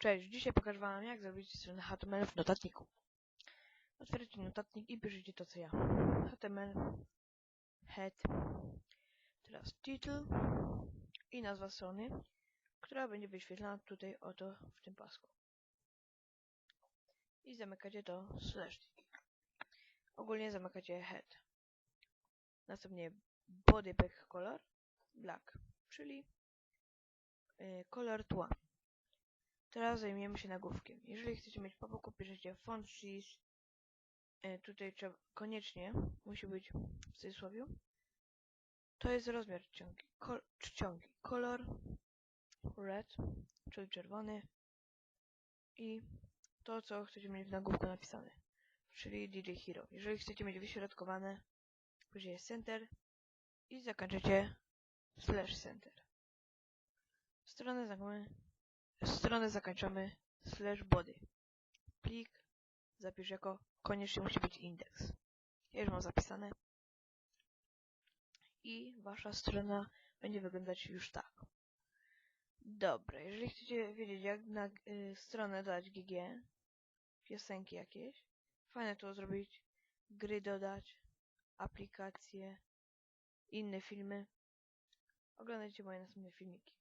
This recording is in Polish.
Cześć, dzisiaj pokażę wam jak zrobić stronę HTML w notatniku. Otwierajcie notatnik i piszecie to co ja. HTML, head, teraz title i nazwa strony, która będzie wyświetlana tutaj oto w tym pasku. I zamykacie to slash. Ogólnie zamykacie head. Następnie body back color black, czyli yy, kolor tła. Teraz zajmiemy się nagłówkiem. Jeżeli chcecie mieć po boku, piszecie font size. E, tutaj trzeba koniecznie musi być w cudzysłowie. To jest rozmiar czcionki. Kol czcionki. Kolor red, czyli czerwony. I to, co chcecie mieć w nagłówku napisane. Czyli DJ Hero. Jeżeli chcecie mieć wyśrodkowane, później jest center i zakończycie slash center. Stronę zamkniemy stronę zakończamy slash body. Plik zapisz jako koniecznie musi być indeks. Ja już mam zapisane. I wasza strona będzie wyglądać już tak. Dobra, jeżeli chcecie wiedzieć jak na y, stronę dodać GG, piosenki jakieś, fajne to zrobić, gry dodać, aplikacje, inne filmy, oglądajcie moje następne filmiki.